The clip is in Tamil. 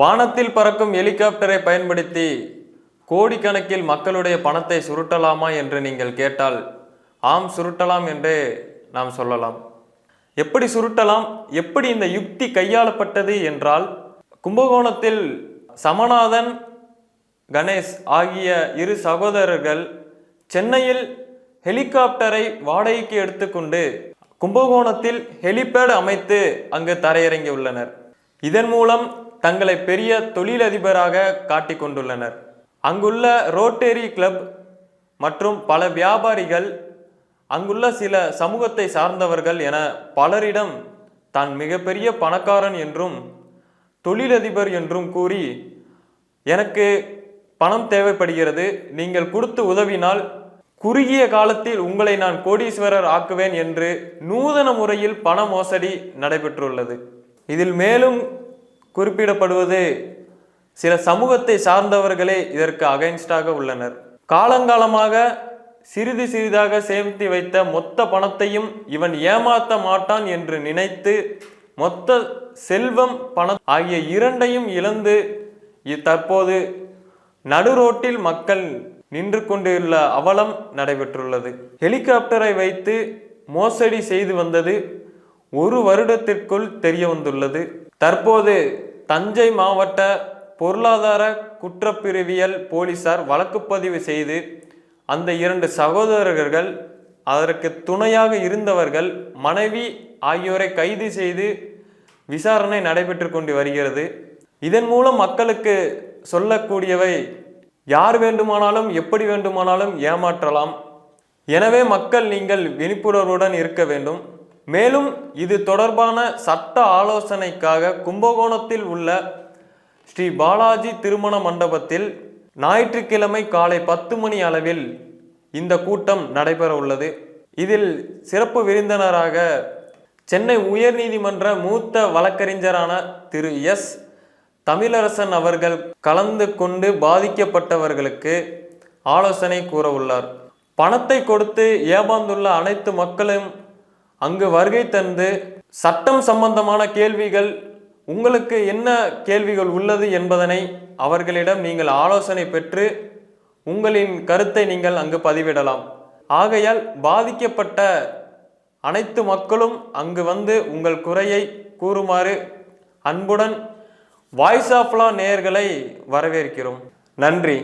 வானத்தில் பறக்கும் ஹெலிகாப்டரை பயன்படுத்தி கோடிக்கணக்கில் மக்களுடைய பணத்தை சுருட்டலாமா என்று நீங்கள் கேட்டால் ஆம் சுருட்டலாம் என்று நாம் சொல்லலாம். எப்படி சுருட்டலாம்? எப்படி இந்த யுக்தி கையாளப்பட்டது என்றால் கும்பகோணத்தில் சமநாதன் கணேஷ் ஆகிய இரு சகோதரர்கள் சென்னையில் ஹெலிகாப்டரை வாடகைக்கு எடுத்துக்கொண்டு கும்பகோணத்தில் ஹெலிபேட் அமைத்து அங்கு தரையிறங்கி உள்ளனர் இதன் மூலம் தங்களை பெரிய தொழிலதிபராக காட்டிக் கொண்டுள்ளனர். அங்குள்ள ரோட்டேரி கிளப் மற்றும் பல வியாபாரிகள் அங்குள்ள சில சமூகத்தை சார்ந்தவர்கள் என பலரிடம் தான் மிகப்பெரிய பணக்காரன் என்றும் தொழிலதிபர் என்றும் கூறி எனக்கு பணம் தேவைப்படுகிறது. நீங்கள் கொடுத்து உதவினால் குறுகிய காலத்தில் உங்களை நான் கோடீஸ்வரர் ஆக்குவேன் என்று நூதன முறையில் பண மோசடி நடைபெற்றுள்ளது. இதில் மேலும் குறிப்பிடப்படுவது சில சமூகத்தை சார்ந்தவர்களே இதற்கு அகைன்ஸ்டாக உள்ளனர். காலங்காலமாக சிறிது சிறிதாக சேமித்து வைத்த மொத்த பணத்தையும் இவன் ஏமாத்த மாட்டான் என்று நினைத்து மொத்த செல்வம் பணம் ஆகிய இரண்டையும் இழந்து தற்போது நடுரோட்டில் மக்கள் நின்று கொண்டுள்ள அவலம் நடைபெற்றுள்ளது. ஹெலிகாப்டரை வைத்து மோசடி செய்து வந்தது ஒரு வருடத்திற்குள் தெரிய வந்துள்ளது. தற்போது தஞ்சை மாவட்ட பொருளாதார குற்றப்பிரிவியல் போலீசார் வழக்குப்பதிவு செய்து அந்த இரண்டு சகோதரர்கள் அதற்கு துணையாக இருந்தவர்கள் மனைவி ஆகியோரை கைது செய்து விசாரணை நடைபெற்று கொண்டு வருகிறது. இதன் மூலம் மக்களுக்கு சொல்லக்கூடியவை யார் வேண்டுமானாலும் எப்படி வேண்டுமானாலும் ஏமாற்றலாம். எனவே மக்கள் நீங்கள் விழிப்புணர்வுடன் இருக்க வேண்டும். மேலும் இது தொடர்பான சட்ட ஆலோசனைக்காக கும்பகோணத்தில் உள்ள ஸ்ரீ பாலாஜி திருமண மண்டபத்தில் ஞாயிற்றுக்கிழமை காலை பத்து மணி அளவில் இந்த கூட்டம் நடைபெற உள்ளது. இதில் சிறப்பு விருந்தினராக சென்னை உயர்நீதிமன்ற மூத்த வழக்கறிஞரான திரு எஸ். தமிழரசன் அவர்கள் கலந்து கொண்டு பாதிக்கப்பட்டவர்களுக்கு ஆலோசனை கூற உள்ளார் பணத்தை கொடுத்து ஏமாந்துள்ள அனைத்து மக்களும் அங்கு வருகை தந்து சட்டம் சம்பந்தமான கேள்விகள் உங்களுக்கு என்ன கேள்விகள் உள்ளது என்பதனை அவர்களிடம் நீங்கள் ஆலோசனை பெற்று உங்களின் கருத்தை நீங்கள் அங்கு பதிவிடலாம். ஆகையால் பாதிக்கப்பட்ட அனைத்து மக்களும் அங்கு வந்து உங்கள் குறையை கூறுமாறு அன்புடன் வாய்ஸ் ஆஃப் லா நேயர்களை வரவேற்கிறோம். நன்றி.